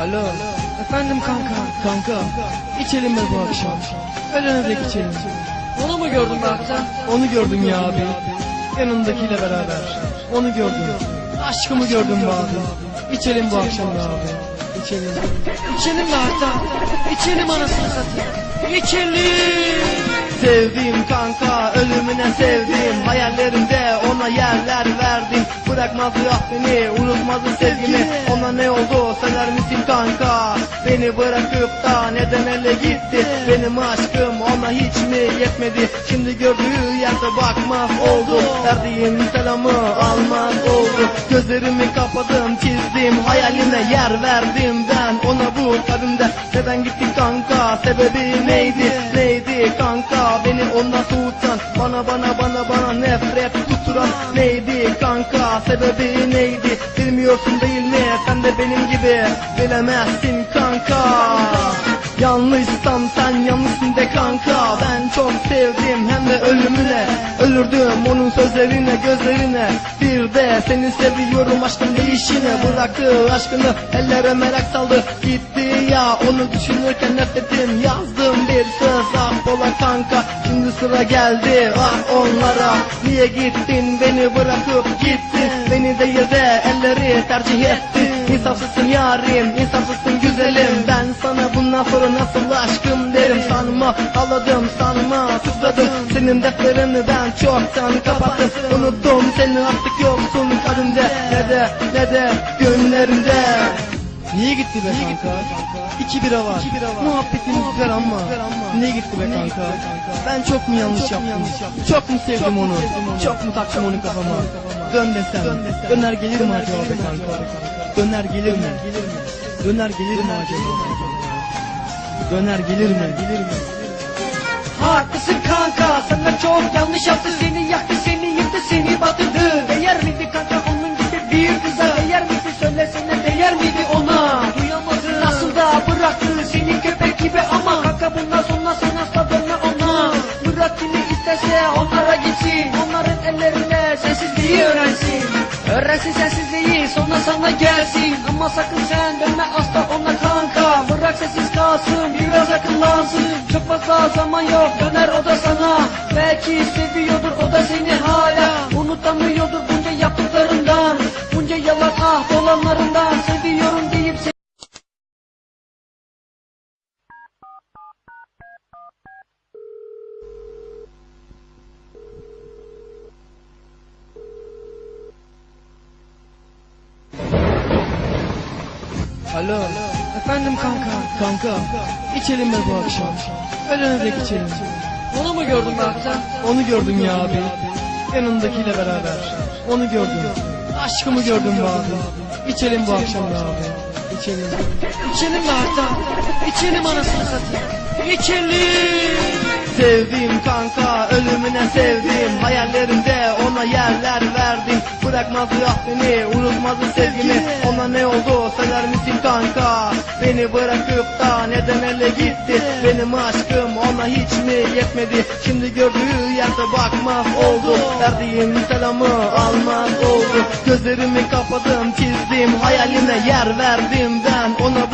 Alo. Efendim kanka. Kanka. İçelim mi bu akşam? Ölene dek içelim. Onu mu gördün Berkcan? Onu gördüm ya abi. Yanındakiyle beraber. Onu gördüm. Aşkımı gördüm be abi. İçelim bu akşam be abi. İçelim. İçelim be hatta. İçelim anasını satayım. İçelim. Sevdiğim kanka ölümüne sevdim Hayallerimde ona yerler verdim Bırakmaz ya beni unutmazdı sevgimi. Ona ne oldu söyler misin kanka? Beni bırakıp da neden ele gitti? Benim aşkım ona hiç mi yetmedi? Şimdi gördüğü yerde bakmaz oldu. Verdiğim selamı almaz oldu. Gözlerimi kapadım çizdim Hayaline yer verdim ben. Ona bu kalbimde neden gitti kanka? Sebebi neydi? Neydi kanka? Beni ondan soğutan Bana bana bana bana nefret tuturan Neydi kanka sebebi neydi? Bilmiyorsun değil mi? Sen de benim gibi Bilemezsin kanka Yanlışsam sen yanlışsın de kanka. Ben çok sevdim hem de ölümüne. Ölürdüm onun sözlerine gözlerine. Bir de seni seviyorum aşkın değişine Bıraktı aşkını ellere merak saldı. Gitti ya onu düşünürken nefretim. Yazdım bir söz affola kanka. Şimdi sıra geldi ah onlara. Niye gittin? Beni bırakıp gittin. Beni değil de elleri tercih ettin. İnsafsızsın yarim insafsızsın güzelim sana sonra nasıl aşkım derim Sanma ağladım sanma sızladım Senin defterini ben çoktan kapattım Unuttum seni artık yoksun kalbimde Ne de ne de günlerimde Niye gitti be kanka? İki bira var. Muhabbetimiz güzel ama. Niye gitti be kanka? Ben çok mu yanlış yaptım? Çok mu sevdim onu? Çok mu taktım onu kafama? Dön desem. Döner gelir mi acaba be kanka? Döner gelir mi? Döner gelir mi acaba? Döner gelir mi? Gelir mi? Haklısın kanka Sana çok yanlış yaptı Seni yaktı seni yıktı seni batırdı. Değer miydi kanka onun gibi bir kıza? Değer miydi söylesene değer miydi ona? Duyamadı Nasıl da bıraktı seni köpek gibi Ama? Kanka bundan sonra sen asla dönme ona. Bırak kimi istese onlara gitsin. Onların ellerine sensizliği öğrensin. Öğrensin sensizliği sonra sana gelsin. Ama sakın sen dönme asla kalsın biraz akıllansın Çok fazla zaman yok döner o da sana. Belki seviyordur o da seni hala. Unutamıyordur bunca yaptıklarından. Bunca yalan ah dolanlarından. Seviyorum deyip se- Alo. Efendim kanka. Kanka. İçelim mi bu akşam? Ölene dek içelim. Onu mu gördün Berkcan? Onu gördüm ya abi. Yanındakiyle beraber. Onu gördüm. Aşkımı gördüm be abi. İçelim bu akşam be abi. İçelim. İçelim be hatta. İçelim anasını satayım. İçelim. Sevdiğim kanka ölümüne sevdim. Hayallerimde ona yerler verdim. Bırakmaz ya beni unutmazdı sevgimi. Ona ne oldu söyler misin kanka? Beni bırakıp da neden ele gitti? Benim aşkım ona hiç mi yetmedi? Şimdi gördüğü yerde bakmaz oldu. Verdiğim selamı almaz oldu. Gözlerimi kapadım çizdim. Hayaline yer verdim ben ona